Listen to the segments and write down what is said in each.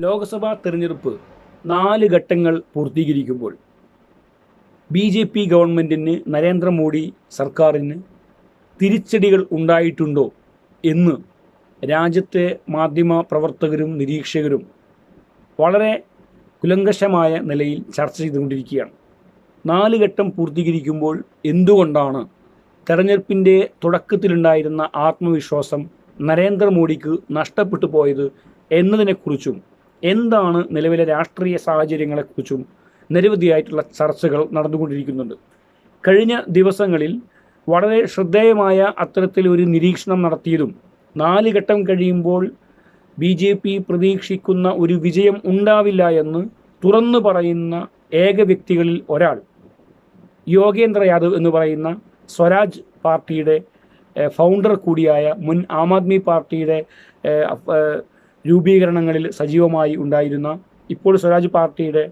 ലോക്സഭാ തെരഞ്ഞെടുപ്പ് നാല് ഘട്ടങ്ങൾ പൂർത്തീകരിക്കുമ്പോൾ ബി ജെ പി ഗവൺമെന്റിന് നരേന്ദ്രമോദി സർക്കാരിന് തിരിച്ചടികൾ ഉണ്ടായിട്ടുണ്ടോ എന്ന് രാജ്യത്തെ മാധ്യമ പ്രവർത്തകരും നിരീക്ഷകരും വളരെ കുലങ്കഷമായ നിലയിൽ ചർച്ച ചെയ്തുകൊണ്ടിരിക്കുകയാണ്. നാല് ഘട്ടം പൂർത്തീകരിക്കുമ്പോൾ എന്തുകൊണ്ടാണ് തെരഞ്ഞെടുപ്പിന്റെ തുടക്കത്തിലുണ്ടായിരുന്ന ആത്മവിശ്വാസം നരേന്ദ്രമോദിക്ക് നഷ്ടപ്പെട്ടു പോയത് എന്നതിനെക്കുറിച്ചും എന്താണ് നിലവിലെ രാഷ്ട്രീയ സാഹചര്യങ്ങളെക്കുറിച്ചും നിരവധിയായിട്ടുള്ള ചർച്ചകൾ നടന്നുകൊണ്ടിരിക്കുന്നുണ്ട്. കഴിഞ്ഞ ദിവസങ്ങളിൽ വളരെ ശ്രദ്ധേയമായ അത്തരത്തിലൊരു നിരീക്ഷണം നടത്തിയതും നാല് ഘട്ടം കഴിയുമ്പോൾ ബി ജെ പി പ്രതീക്ഷിക്കുന്ന ഒരു വിജയം ഉണ്ടാവില്ല എന്ന് തുറന്നു പറയുന്ന ഏക വ്യക്തികളിൽ ഒരാൾ യോഗേന്ദ്ര യാദവ് എന്ന് പറയുന്ന സ്വരാജ് പാർട്ടിയുടെ ഫൗണ്ടർ കൂടിയായ മുൻ ആം ആദ്മി പാർട്ടിയുടെ രൂപീകരണങ്ങളിൽ സജീവമായി ഉണ്ടായിരുന്ന ഇപ്പോൾ സ്വരാജ് പാർട്ടിയുടെ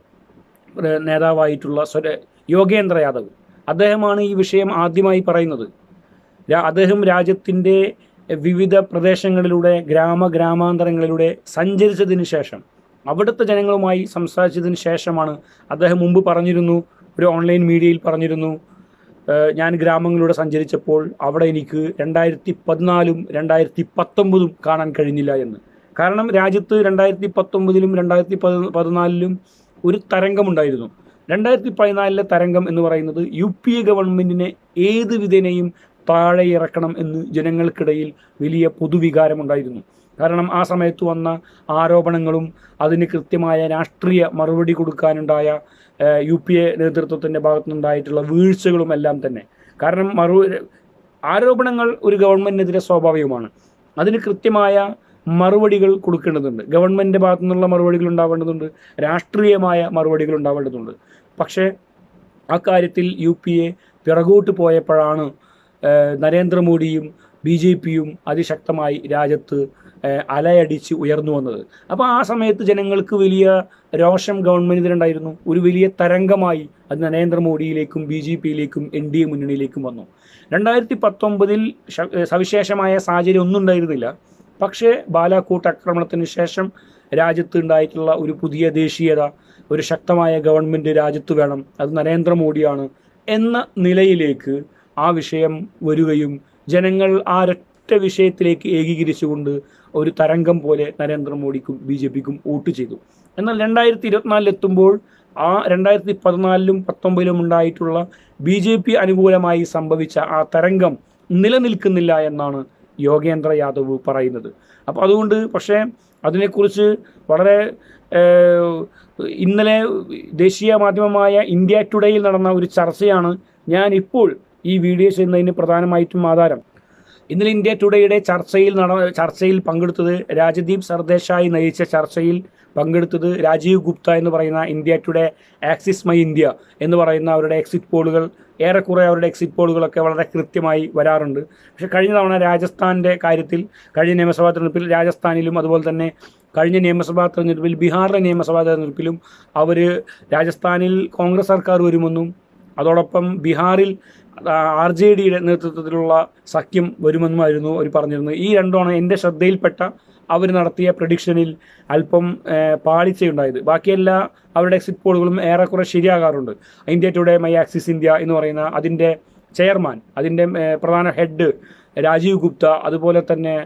നേതാവായിട്ടുള്ള സ്വര യോഗേന്ദ്ര യാദവ്. അദ്ദേഹമാണ് ഈ വിഷയം ആദ്യമായി പറയുന്നത്. അദ്ദേഹം രാജ്യത്തിന്റെ വിവിധ പ്രദേശങ്ങളിലൂടെ ഗ്രാമ ഗ്രാമാന്തരങ്ങളിലൂടെ സഞ്ചരിച്ചതിന് ശേഷം അവിടുത്തെ ജനങ്ങളുമായി സംസാരിച്ചതിന് ശേഷമാണ് അദ്ദേഹം മുമ്പ് പറഞ്ഞിരുന്നു ഒരു ഓൺലൈൻ മീഡിയയിൽ പറഞ്ഞിരുന്നു ഞാൻ ഗ്രാമങ്ങളിലൂടെ സഞ്ചരിച്ചപ്പോൾ അവിടെ എനിക്ക് രണ്ടായിരത്തി പതിനാലും രണ്ടായിരത്തി പത്തൊമ്പതും കാണാൻ കഴിഞ്ഞില്ല എന്ന്. കാരണം രാജ്യത്ത് രണ്ടായിരത്തി പത്തൊമ്പതിലും രണ്ടായിരത്തി പതി പതിനാലിലും ഒരു തരംഗമുണ്ടായിരുന്നു. രണ്ടായിരത്തി പതിനാലിലെ തരംഗം എന്ന് പറയുന്നത് യു പി എ ഗവൺമെന്റിനെ ഏത് വിധേനയും താഴെ ഇറക്കണം എന്ന് ജനങ്ങൾക്കിടയിൽ വലിയ പൊതുവികാരമുണ്ടായിരുന്നു. കാരണം ആ സമയത്ത് വന്ന ആരോപണങ്ങളും അതിന് കൃത്യമായ രാഷ്ട്രീയ മറുപടി കൊടുക്കാനുണ്ടായ യു പി എ നേതൃത്വത്തിന്റെ ഭാഗത്തുനിന്നുണ്ടായിട്ടുള്ള വീഴ്ചകളും എല്ലാം തന്നെ. കാരണം മറു ആരോപണങ്ങൾ ഒരു ഗവൺമെന്റിനെതിരെ സ്വാഭാവികമാണ്. അതിന് കൃത്യമായ മറുപടികൾ കൊടുക്കേണ്ടതുണ്ട്. ഗവൺമെന്റിന്റെ ഭാഗത്തു നിന്നുള്ള മറുപടികൾ ഉണ്ടാവേണ്ടതുണ്ട്. രാഷ്ട്രീയമായ മറുപടികൾ ഉണ്ടാവേണ്ടതുണ്ട്. പക്ഷേ അക്കാര്യത്തിൽ യു പി എ പിറകോട്ട് പോയപ്പോഴാണ് നരേന്ദ്രമോദിയും ബി ജെ പിയും അതിശക്തമായി രാജ്യത്ത് അലയടിച്ച് ഉയർന്നു വന്നത്. അപ്പോൾ ആ സമയത്ത് ജനങ്ങൾക്ക് വലിയ രോഷം ഗവൺമെന്റിനുണ്ടായിരുന്നു ഒരു വലിയ തരംഗമായി അത് നരേന്ദ്രമോദിയിലേക്കും ബി ജെ പിയിലേക്കും എൻ ഡി എ മുന്നണിയിലേക്കും വന്നു. രണ്ടായിരത്തി പത്തൊമ്പതിൽ സവിശേഷമായ സാഹചര്യം ഒന്നും ഉണ്ടായിരുന്നില്ല. പക്ഷേ ബാലാക്കോട്ട് ആക്രമണത്തിന് ശേഷം രാജ്യത്ത് ഉണ്ടായിട്ടുള്ള ഒരു പുതിയ ദേശീയത ഒരു ശക്തമായ ഗവൺമെന്റ് രാജ്യത്ത് വേണം അത് നരേന്ദ്രമോദിയാണ് എന്ന നിലയിലേക്ക് ആ വിഷയം വരികയും ജനങ്ങൾ ആ ഒറ്റ വിഷയത്തിലേക്ക് ഏകീകരിച്ചുകൊണ്ട് ഒരു തരംഗം പോലെ നരേന്ദ്രമോദിക്കും ബി ജെ പിക്കും വോട്ട് ചെയ്തു. എന്നാൽ രണ്ടായിരത്തി ഇരുപത്തിനാലിലെത്തുമ്പോൾ ആ രണ്ടായിരത്തി പതിനാലിലും പത്തൊമ്പതിലും ഉണ്ടായിട്ടുള്ള ബി ജെ പി അനുകൂലമായി സംഭവിച്ച ആ തരംഗം നിലനിൽക്കുന്നില്ല എന്നാണ് യോഗേന്ദ്ര യാദവ് പറയുന്നത്. അപ്പോൾ അതുകൊണ്ട് പക്ഷേ അതിനെക്കുറിച്ച് വളരെ ഇന്നലെ ദേശീയ മാധ്യമമായ ഇന്ത്യ ടുഡേയിൽ നടന്ന ഒരു ചർച്ചയാണ് ഞാൻ ഇപ്പോൾ ഈ വീഡിയോ ചെയ്യുന്നതിന് പ്രധാനമായിട്ടും ആധാരം. ഇന്നലെ ഇന്ത്യ ടുഡേയുടെ ചർച്ചയിൽ നട ചർച്ചയിൽ പങ്കെടുത്തത് രാജദീപ് സർദേശായി നയിച്ച ചർച്ചയിൽ പങ്കെടുത്തത് രാജീവ് ഗുപ്ത എന്ന് പറയുന്ന India Today Axis My India എന്ന് പറയുന്ന അവരുടെ എക്സിറ്റ് പോളുകൾ ഏറെക്കുറെ അവരുടെ എക്സിറ്റ് പോളുകളൊക്കെ വളരെ കൃത്യമായി വരാറുണ്ട്. പക്ഷേ കഴിഞ്ഞ തവണ രാജസ്ഥാന്റെ കാര്യത്തിൽ കഴിഞ്ഞ നിയമസഭാ തെരഞ്ഞെടുപ്പിൽ രാജസ്ഥാനിലും അതുപോലെ തന്നെ കഴിഞ്ഞ നിയമസഭാ തെരഞ്ഞെടുപ്പിൽ ബീഹാറിലെ നിയമസഭാ തെരഞ്ഞെടുപ്പിലും അവർ രാജസ്ഥാനിൽ കോൺഗ്രസ് സർക്കാർ വരുമെന്നും അതോടൊപ്പം ബീഹാറിൽ ആർ ജെ ഡിയുടെ നേതൃത്വത്തിലുള്ള സഖ്യം വരുമെന്നുമായിരുന്നു അവർ പറഞ്ഞിരുന്നത്. ഈ രണ്ടുമാണ് എന്റെ ശ്രദ്ധയിൽപ്പെട്ട അവർ നടത്തിയ പ്രഡിക്ഷനിൽ അല്പം പാളിച്ചയുണ്ടായത്. ബാക്കിയെല്ലാ അവരുടെ എക്സിറ്റ് പോളുകളും ഏറെക്കുറെ ശരിയാകാറുണ്ട്. India Today My Axis India എന്ന് പറയുന്ന അതിന്റെ ചെയർമാൻ അതിന്റെ പ്രധാന ഹെഡ് രാജീവ് ഗുപ്ത അതുപോലെ തന്നെ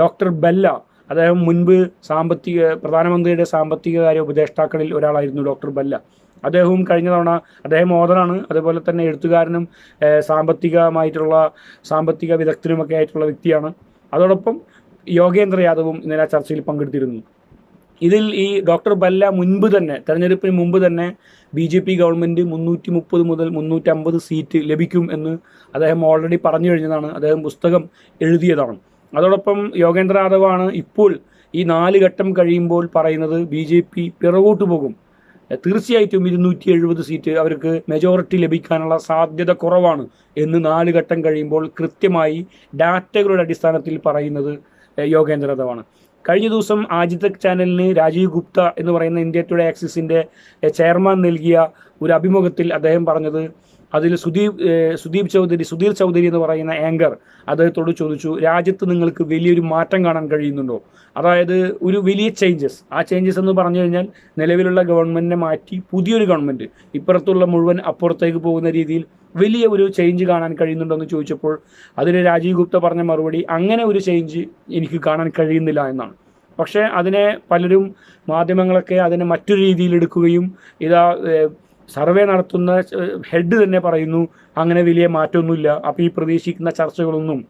ഡോക്ടർ ബെല്ല അദ്ദേഹം മുൻപ് സാമ്പത്തിക പ്രധാനമന്ത്രിയുടെ സാമ്പത്തിക കാര്യ ഉപദേഷ്ടാക്കളിൽ ഒരാളായിരുന്നു ഡോക്ടർ ബെല്ല. അദ്ദേഹവും കഴിഞ്ഞ തവണ അദ്ദേഹം ഓതറാണ്. അതുപോലെ തന്നെ എഴുത്തുകാരനും സാമ്പത്തികമായിട്ടുള്ള സാമ്പത്തിക വിദഗ്ധനുമൊക്കെ ആയിട്ടുള്ള വ്യക്തിയാണ്. അതോടൊപ്പം യോഗേന്ദ്ര യാദവും ഇന്നലെ ചർച്ചയിൽ പങ്കെടുത്തിരുന്നു. ഇതിൽ ഈ ഡോക്ടർ ബല്ല മുൻപ് തന്നെ തെരഞ്ഞെടുപ്പിന് മുമ്പ് തന്നെ ബി ജെ പി ഗവൺമെന്റ് മുന്നൂറ്റി മുപ്പത് മുതൽ മുന്നൂറ്റമ്പത് സീറ്റ് ലഭിക്കും എന്ന് അദ്ദേഹം ഓൾറെഡി പറഞ്ഞു കഴിഞ്ഞതാണ്. അദ്ദേഹം പുസ്തകം എഴുതിയതാണ്. അതോടൊപ്പം യോഗേന്ദ്ര യാദവാണ് ഇപ്പോൾ ഈ നാല് ഘട്ടം കഴിയുമ്പോൾ പറയുന്നത് ബി ജെ പി പിറകോട്ട് പോകും. തീർച്ചയായിട്ടും ഇരുന്നൂറ്റി എഴുപത് സീറ്റ് അവർക്ക് മെജോറിറ്റി ലഭിക്കാനുള്ള സാധ്യത കുറവാണ് എന്ന് നാല് ഘട്ടം കഴിയുമ്പോൾ കൃത്യമായി ഡാറ്റകളുടെ അടിസ്ഥാനത്തിൽ പറയുന്നത് യോഗേന്ദ്ര കഴിഞ്ഞ ദിവസം ആജിതക് ചാനലിന് രാജീവ് ഗുപ്ത എന്ന് പറയുന്ന ഇന്ത്യ ടുഡേ ആക്സിസിന്റെ ചെയർമാൻ നൽകിയ ഒരു അഭിമുഖത്തിൽ അദ്ദേഹം പറഞ്ഞത് അതിൽ സുദീപ് സുദീപ് ചൗധരി സുധീർ ചൗധരി എന്ന് പറയുന്ന ആങ്കർ അദ്ദേഹത്തോട് ചോദിച്ചു രാജ്യത്ത് നിങ്ങൾക്ക് വലിയൊരു മാറ്റം കാണാൻ കഴിയുന്നുണ്ടോ? അതായത് ഒരു വലിയ ചേഞ്ചസ് ആ ചേഞ്ചസ് എന്ന് പറഞ്ഞു കഴിഞ്ഞാൽ നിലവിലുള്ള ഗവൺമെന്റിനെ മാറ്റി പുതിയൊരു ഗവൺമെന്റ് ഇപ്പുറത്തുള്ള മുഴുവൻ അപ്പുറത്തേക്ക് പോകുന്ന രീതിയിൽ വലിയ ഒരു ചേഞ്ച് കാണാൻ കഴിയുന്നുണ്ടോ എന്ന് ചോദിച്ചപ്പോൾ അതിന് രാജീവ് ഗുപ്ത പറഞ്ഞ മറുപടി അങ്ങനെ ഒരു ചേഞ്ച് എനിക്ക് കാണാൻ കഴിയുന്നില്ല എന്നാണ്. പക്ഷേ അതിനെ പലരും മാധ്യമങ്ങളൊക്കെ അതിനെ മറ്റൊരു രീതിയിൽ എടുക്കുകയും ഇതാ സർവേ നടത്തുന്ന ഹെഡ് തന്നെ പറയുന്നു അങ്ങനെ വലിയ മാറ്റമൊന്നുമില്ല. അപ്പോൾ ഈ പ്രതീക്ഷിക്കുന്ന ചർച്ചകളൊന്നും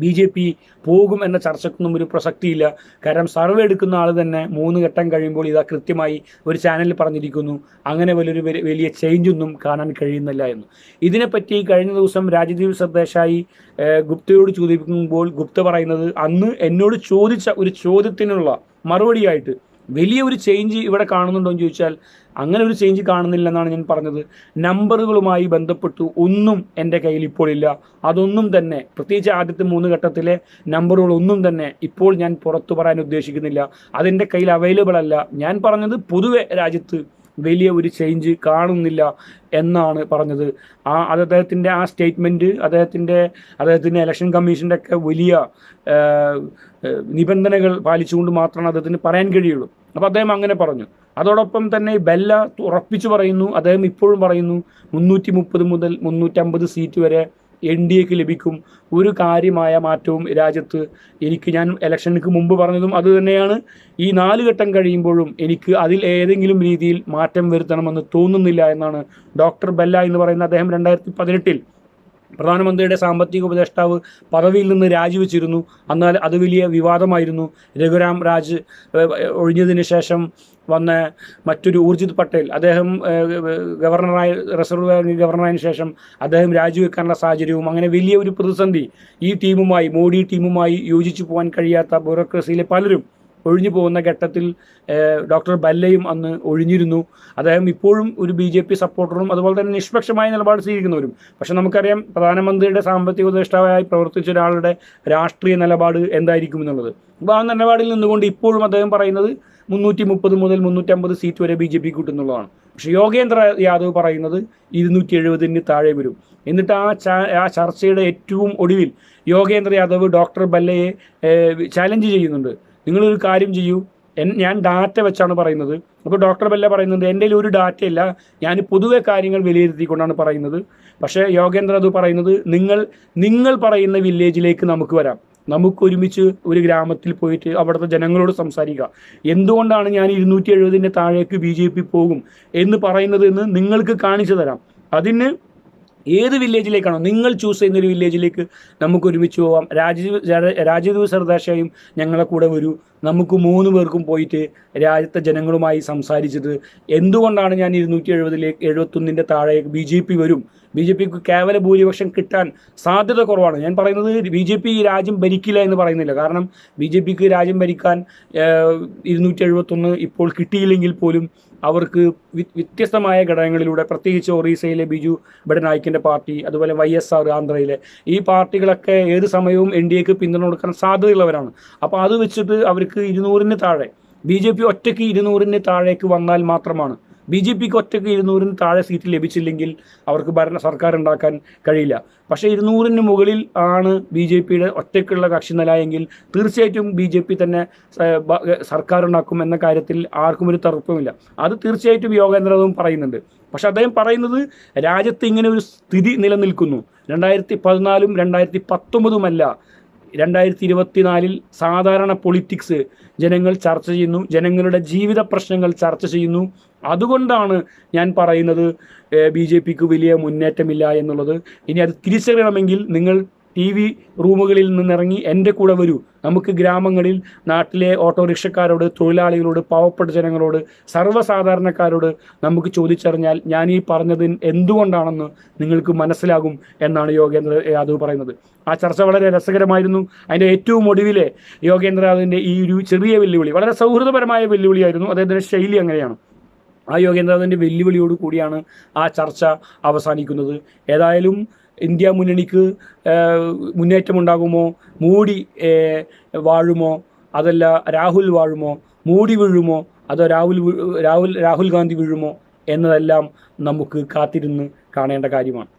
ബി ജെ പി പോകും എന്ന ചർച്ചക്കൊന്നും ഒരു പ്രസക്തിയില്ല. കാരണം സർവേ എടുക്കുന്ന ആൾ തന്നെ മൂന്ന് ഘട്ടം കഴിയുമ്പോൾ ഇതാ കൃത്യമായി ഒരു ചാനലിൽ പറഞ്ഞിരിക്കുന്നു. അങ്ങനെ വലിയൊരു വലിയ ചേഞ്ചൊന്നും കാണാൻ കഴിയുന്നില്ല എന്ന്. ഇതിനെപ്പറ്റി കഴിഞ്ഞ ദിവസം രാജദ്വീപ് സർദേശായി ഗുപ്തയോട് ചോദിക്കുമ്പോൾ ഗുപ്ത പറയുന്നത് അന്ന് എന്നോട് ചോദിച്ച ഒരു ചോദ്യത്തിനുള്ള മറുപടിയായിട്ട് വലിയ ഒരു ചേഞ്ച് ഇവിടെ കാണുന്നുണ്ടോ എന്ന് ചോദിച്ചാൽ അങ്ങനെ ഒരു ചേഞ്ച് കാണുന്നില്ലെന്നാണ് ഞാൻ പറഞ്ഞത്. നമ്പറുകളുമായി ബന്ധപ്പെട്ടു ഒന്നും എന്റെ കയ്യിൽ ഇപ്പോൾ ഇല്ല. അതൊന്നും തന്നെ പ്രത്യേകിച്ച് ആദ്യത്തെ മൂന്ന് ഘട്ടത്തിലെ നമ്പറുകളൊന്നും തന്നെ ഇപ്പോൾ ഞാൻ പുറത്തു പറയാൻ ഉദ്ദേശിക്കുന്നില്ല. അതെന്റെ കയ്യിൽ അവൈലബിൾ അല്ല. ഞാൻ പറഞ്ഞത് പൊതുവെ രാജ്യത്ത് വലിയ ഒരു ചേഞ്ച് കാണുന്നില്ല എന്നാണ് പറഞ്ഞത്. ആ അത് അദ്ദേഹത്തിന്റെ ആ സ്റ്റേറ്റ്മെന്റ് അദ്ദേഹത്തിന്റെ അദ്ദേഹത്തിന്റെ ഇലക്ഷൻ കമ്മീഷന്റെ ഒക്കെ വലിയ നിബന്ധനകൾ പാലിച്ചുകൊണ്ട് മാത്രമാണ് അദ്ദേഹത്തിന് പറയാൻ കഴിയുള്ളൂ. അപ്പോൾ അദ്ദേഹം അങ്ങനെ പറഞ്ഞു. അതോടൊപ്പം തന്നെ ബെല്ല ഉറപ്പിച്ചു പറയുന്നു. അദ്ദേഹം ഇപ്പോഴും പറയുന്നു മുന്നൂറ്റി മുപ്പത് മുതൽ മുന്നൂറ്റമ്പത് സീറ്റ് വരെ എൻ ഡി എക്ക് ലഭിക്കും. ഒരു കാര്യമായ മാറ്റവും രാജ്യത്ത് എനിക്ക് ഞാൻ ഇലക്ഷനുക്ക് മുമ്പ് പറഞ്ഞതും അത് തന്നെയാണ്. ഈ നാല് ഘട്ടം കഴിയുമ്പോഴും എനിക്ക് അതിൽ ഏതെങ്കിലും രീതിയിൽ മാറ്റം വരുത്തണമെന്ന് തോന്നുന്നില്ല എന്നാണ് ഡോക്ടർ ബെല്ല എന്ന് പറയുന്ന അദ്ദേഹം രണ്ടായിരത്തി പതിനെട്ടിൽ പ്രധാനമന്ത്രിയുടെ സാമ്പത്തിക ഉപദേഷ്ടാവ് പദവിയിൽ നിന്ന് രാജിവെച്ചിരുന്നു. എന്നാൽ അത് വലിയ വിവാദമായിരുന്നു. രഘുരാം രാജ് ഒഴിഞ്ഞതിന് ശേഷം വന്ന മറ്റൊരു ഊർജിത് പട്ടേൽ അദ്ദേഹം ഗവർണറായി റിസർവ് ബാങ്ക് ഗവർണറായതിനു ശേഷം അദ്ദേഹം രാജിവെക്കാനുള്ള സാഹചര്യവും അങ്ങനെ വലിയ ഒരു പ്രതിസന്ധി ഈ ടീമുമായി മോഡി ടീമുമായി യോജിച്ചു പോകാൻ കഴിയാത്ത ബ്യൂറോക്രസിയിലെ പലരും ഒഴിഞ്ഞു പോകുന്ന ഘട്ടത്തിൽ ഡോക്ടർ ബല്ലയും അന്ന് ഒഴിഞ്ഞിരുന്നു. അദ്ദേഹം ഇപ്പോഴും ഒരു ബി ജെ പി സപ്പോർട്ടറും അതുപോലെ തന്നെ നിഷ്പക്ഷമായ നിലപാട് സ്വീകരിക്കുന്നവരും. പക്ഷെ നമുക്കറിയാം പ്രധാനമന്ത്രിയുടെ സാമ്പത്തിക ഉപദേഷ്ടാവായി പ്രവർത്തിച്ച ഒരാളുടെ രാഷ്ട്രീയ നിലപാട് എന്തായിരിക്കും എന്നുള്ളത്. അപ്പോൾ ആ നിലപാടിൽ നിന്നുകൊണ്ട് ഇപ്പോഴും അദ്ദേഹം പറയുന്നത് മുന്നൂറ്റി മുപ്പത് മുതൽ മുന്നൂറ്റമ്പത് സീറ്റ് വരെ ബി ജെ പി കിട്ടുന്നുള്ളതാണ്. പക്ഷേ യോഗേന്ദ്ര യാദവ് പറയുന്നത് ഇരുന്നൂറ്റി എഴുപതിന് താഴെ വരും. എന്നിട്ട് ആ ആ ചർച്ചയുടെ ഏറ്റവും ഒടുവിൽ യോഗേന്ദ്ര യാദവ് ഡോക്ടർ ബല്ലയെ ചാലഞ്ച് ചെയ്യുന്നുണ്ട്. നിങ്ങളൊരു കാര്യം ചെയ്യൂ. ഞാൻ ഡാറ്റ വെച്ചാണ് പറയുന്നത്. അപ്പോൾ ഡോക്ടർ ബെല്ല പറയുന്നത് എന്റെ ഒരു ഡാറ്റ ഇല്ല. ഞാൻ പൊതുവെ കാര്യങ്ങൾ വിലയിരുത്തിക്കൊണ്ടാണ് പറയുന്നത്. പക്ഷേ യോഗേന്ദ്ര അത് പറയുന്നത് നിങ്ങൾ നിങ്ങൾ പറയുന്ന വില്ലേജിലേക്ക് നമുക്ക് വരാം. നമുക്ക് ഒരുമിച്ച് ഒരു ഗ്രാമത്തിൽ പോയിട്ട് അവിടുത്തെ ജനങ്ങളോട് സംസാരിക്കുക എന്തുകൊണ്ടാണ് ഞാൻ ഇരുന്നൂറ്റി എഴുപതിന്റെ താഴേക്ക് ബി ജെ പി പോകും? എന്ന് പറയുന്നത് എന്ന് നിങ്ങൾക്ക് കാണിച്ചു തരാം. അതിന് ഏത് വില്ലേജിലേക്കാണോ നിങ്ങൾ ചൂസ് ചെയ്യുന്ന ഒരു വില്ലേജിലേക്ക് നമുക്ക് ഒരുമിച്ച് പോവാം. രാജീവ് രാജീവ് സർദാശയും ഞങ്ങളെ കൂടെ വരൂ. നമുക്ക് മൂന്ന് പേർക്കും പോയിട്ട് രാജ്യത്തെ ജനങ്ങളുമായി സംസാരിച്ചത് എന്തുകൊണ്ടാണ് ഞാൻ ഇരുന്നൂറ്റി എഴുപതിലേക്ക് എഴുപത്തൊന്നിന്റെ താഴെ ബി ജെ പി വരും? ബി ജെ പിക്ക് കേവല ഭൂരിപക്ഷം കിട്ടാൻ സാധ്യത കുറവാണ്. ഞാൻ പറയുന്നത് ബി ജെ പി രാജ്യം ഭരിക്കില്ല എന്ന് പറയുന്നില്ല. കാരണം ബി ജെ പിക്ക് രാജ്യം ഭരിക്കാൻ ഇരുന്നൂറ്റി എഴുപത്തൊന്ന് ഇപ്പോൾ കിട്ടിയില്ലെങ്കിൽ പോലും അവർക്ക് വ്യത്യസ്തമായ ഘടകങ്ങളിലൂടെ പ്രത്യേകിച്ച് ഒറീസയിലെ ബിജു ബഡനായിക്കിന്റെ പാർട്ടി അതുപോലെ വൈ എസ് ആർ ആന്ധ്രയിലെ ഈ പാർട്ടികളൊക്കെ ഏത് സമയവും എൻ ഡി എക്ക് പിന്തുണ കൊടുക്കാൻ സാധ്യതയുള്ളവരാണ്. അപ്പോൾ അത് വെച്ചിട്ട് അവർക്ക് ഇരുന്നൂറിന് താഴെ ബി ജെ പി ഒറ്റയ്ക്ക് ഇരുന്നൂറിന് താഴേക്ക് വന്നാൽ മാത്രമാണ് ബി ജെ പിക്ക് ഒറ്റയ്ക്ക് ഇരുന്നൂറിന് താഴെ സീറ്റ് ലഭിച്ചില്ലെങ്കിൽ അവർക്ക് ഭരണ സർക്കാർ ഉണ്ടാക്കാൻ കഴിയില്ല. പക്ഷേ ഇരുന്നൂറിന് മുകളിൽ ആണ് ബി ജെ പിയുടെ ഒറ്റയ്ക്കുള്ള കക്ഷി നില എങ്കിൽ തീർച്ചയായിട്ടും ബി ജെ പി തന്നെ സർക്കാർ ഉണ്ടാക്കും എന്ന കാര്യത്തിൽ ആർക്കും ഒരു തർക്കവുമില്ല. അത് തീർച്ചയായിട്ടും യോഗേന്ദ്രതും പറയുന്നുണ്ട്. പക്ഷെ അദ്ദേഹം പറയുന്നത് രാജ്യത്ത് ഇങ്ങനെ ഒരു സ്ഥിതി നിലനിൽക്കുന്നു. രണ്ടായിരത്തി പതിനാലും രണ്ടായിരത്തി പത്തൊമ്പതുമല്ല രണ്ടായിരത്തി ഇരുപത്തിനാലിൽ സാധാരണ പൊളിറ്റിക്സ് ജനങ്ങൾ ചർച്ച ചെയ്യുന്നു. ജനങ്ങളുടെ ജീവിത പ്രശ്നങ്ങൾ ചർച്ച ചെയ്യുന്നു. അതുകൊണ്ടാണ് ഞാൻ പറയുന്നത് ബി ജെ പിക്ക് വലിയ മുന്നേറ്റമില്ല എന്നുള്ളത്. ഇനി അത് തിരിച്ചറിയണമെങ്കിൽ നിങ്ങൾ ടി വി റൂമുകളിൽ നിന്നിറങ്ങി എന്റെ കൂടെ വരൂ. നമുക്ക് ഗ്രാമങ്ങളിൽ നാട്ടിലെ ഓട്ടോറിക്ഷക്കാരോട് തൊഴിലാളികളോട് പാവപ്പെട്ട ജനങ്ങളോട് സർവസാധാരണക്കാരോട് നമുക്ക് ചോദിച്ചറിഞ്ഞാൽ ഞാൻ ഈ പറഞ്ഞത് എന്തുകൊണ്ടാണെന്ന് നിങ്ങൾക്ക് മനസ്സിലാകും എന്നാണ് യോഗേന്ദ്ര യാദവ് പറയുന്നത്. ആ ചർച്ച വളരെ രസകരമായിരുന്നു. അതിന്റെ ഏറ്റവും ഒടുവിലെ യോഗേന്ദ്ര യാദവിന്റെ ഈ ഒരു ചെറിയ വെല്ലുവിളി വളരെ സൗഹൃദപരമായ വെല്ലുവിളിയായിരുന്നു. അദ്ദേഹത്തിന്റെ ശൈലി അങ്ങനെയാണ്. ആ യോഗേന്ദ്രനാഥിന്റെ വെല്ലുവിളിയോട് കൂടിയാണ് ആ ചർച്ച അവസാനിക്കുന്നത്. ഏതായാലും ഇന്ത്യ മുന്നണിക്ക് മുന്നേറ്റമുണ്ടാകുമോ? മോഡി വാഴുമോ? അതല്ല രാഹുൽ വാഴുമോ? മോഡി വീഴുമോ? അതോ രാഹുൽ രാഹുൽ രാഹുൽ ഗാന്ധി വീഴുമോ? എന്നതെല്ലാം നമുക്ക് കാത്തിരുന്ന് കാണേണ്ട കാര്യമാണ്.